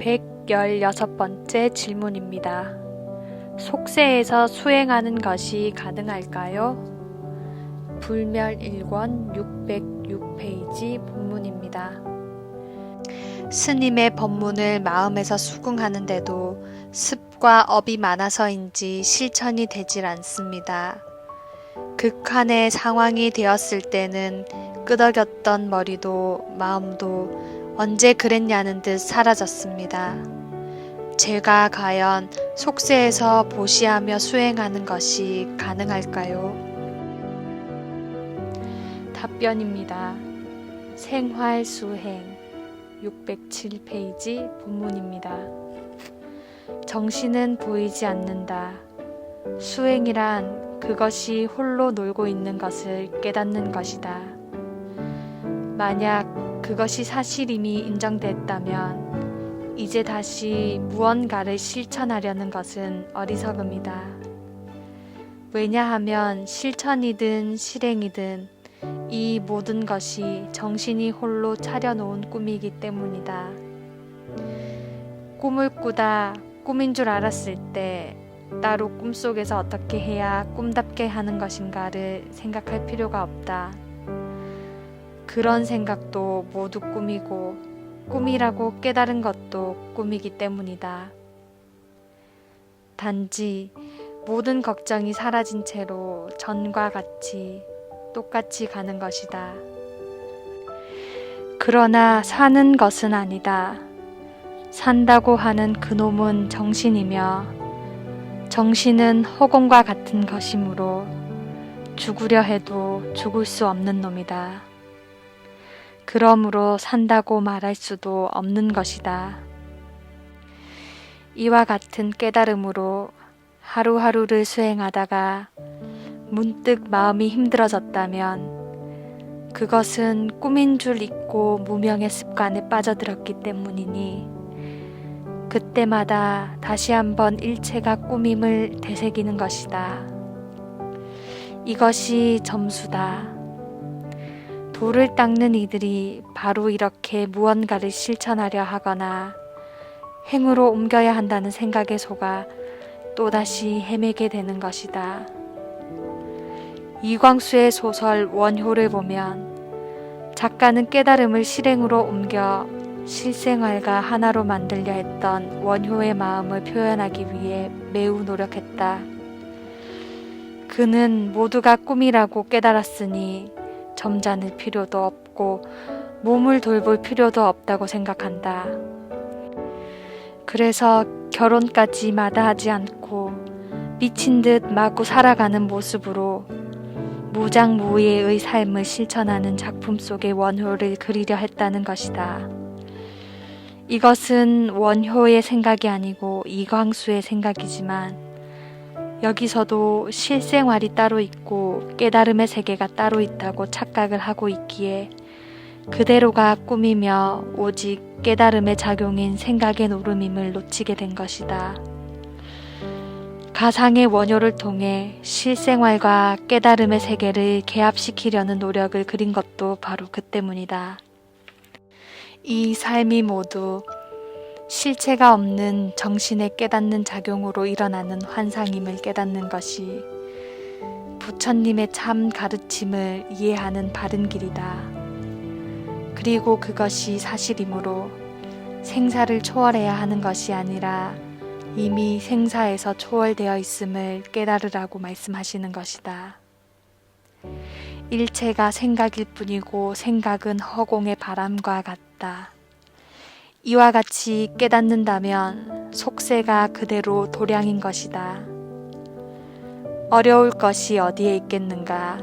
116번째 질문입니다. 속세에서 수행하는 것이 가능할까요? 불멸 1권 606페이지 본문입니다. 스님의 법문을 마음에서 수긍하는데도 습과 업이 많아서인지 실천이 되질 않습니다. 극한의 상황이 되었을 때는 끄덕였던 머리도 마음도 언제 그랬냐는 듯 사라졌습니다. 제가 과연 속세에서 보시하며 수행하는 것이 가능할까요? 답변입니다. 생활 수행 607페이지 본문입니다. 정신은 보이지 않는다. 수행이란 그것이 홀로 놀고 있는 것을 깨닫는 것이다. 만약 그것이 사실임이 인정됐다면 이제 다시 무언가를 실천하려는 것은 어리석음이다. 왜냐하면 실천이든 실행이든 이 모든 것이 정신이 홀로 차려놓은 꿈이기 때문이다. 꿈을 꾸다 꿈인 줄 알았을 때 따로 꿈속에서 어떻게 해야 꿈답게 하는 것인가를 생각할 필요가 없다. 그런 생각도 모두 꿈이고 꿈이라고 깨달은 것도 꿈이기 때문이다. 단지 모든 걱정이 사라진 채로 전과 같이 똑같이 가는 것이다. 그러나 사는 것은 아니다. 산다고 하는 그놈은 정신이며 정신은 허공과 같은 것이므로 죽으려 해도 죽을 수 없는 놈이다. 그러므로 산다고 말할 수도 없는 것이다. 이와 같은 깨달음으로 하루하루를 수행하다가 문득 마음이 힘들어졌다면 그것은 꿈인 줄 잊고 무명의 습관에 빠져들었기 때문이니 그때마다 다시 한번 일체가 꿈임을 되새기는 것이다. 이것이 점수다. 돌을 닦는 이들이 바로 이렇게 무언가를 실천하려 하거나 행으로 옮겨야 한다는 생각에 속아 또다시 헤매게 되는 것이다. 이광수의 소설 원효를 보면 작가는 깨달음을 실행으로 옮겨 실생활과 하나로 만들려 했던 원효의 마음을 표현하기 위해 매우 노력했다. 그는 모두가 꿈이라고 깨달았으니 점잖을 필요도 없고 몸을 돌볼 필요도 없다고 생각한다. 그래서 결혼까지 마다하지 않고 미친 듯 마구 살아가는 모습으로 무장무예의 삶을 실천하는 작품 속의 원효를 그리려 했다는 것이다. 이것은 원효의 생각이 아니고 이광수의 생각이지만 여기서도 실생활이 따로 있고 깨달음의 세계가 따로 있다고 착각을 하고 있기에 그대로가 꿈이며 오직 깨달음의 작용인 생각의 노름임을 놓치게 된 것이다. 가상의 원효를 통해 실생활과 깨달음의 세계를 개합시키려는 노력을 그린 것도 바로 그 때문이다. 이 삶이 모두 실체가 없는 정신의 깨닫는 작용으로 일어나는 환상임을 깨닫는 것이 부처님의 참 가르침을 이해하는 바른 길이다. 그리고 그것이 사실이므로 생사를 초월해야 하는 것이 아니라 이미 생사에서 초월되어 있음을 깨달으라고 말씀하시는 것이다. 일체가 생각일 뿐이고 생각은 허공의 바람과 같다. 이와 같이 깨닫는다면 속세가 그대로 도량인 것이다. 어려울 것이 어디에 있겠는가?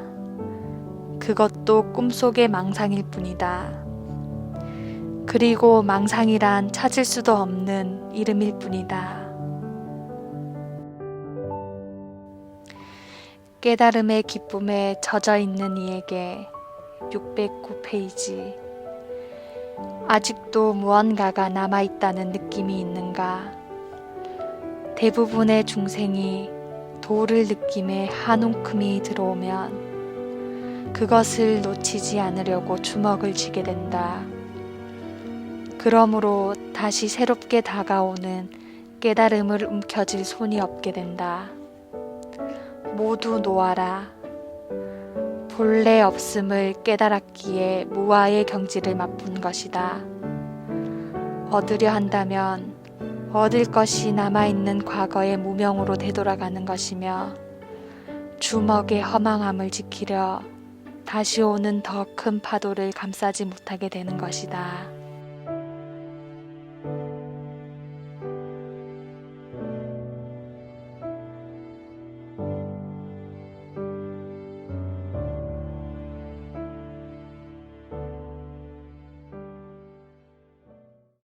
그것도 꿈속의 망상일 뿐이다. 그리고 망상이란 찾을 수도 없는 이름일 뿐이다. 깨달음의 기쁨에 젖어 있는 이에게 609페이지 아직도 무언가가 남아있다는 느낌이 있는가? 대부분의 중생이 도를 느낌에 한 움큼이 들어오면 그것을 놓치지 않으려고 주먹을 쥐게 된다. 그러므로 다시 새롭게 다가오는 깨달음을 움켜쥘 손이 없게 된다. 모두 놓아라. 본래 없음을 깨달았기에 무아의 경지를 맛본 것이다. 얻으려 한다면 얻을 것이 남아있는 과거의 무명으로 되돌아가는 것이며 주먹의 허망함을 지키려 다시 오는 더 큰 파도를 감싸지 못하게 되는 것이다.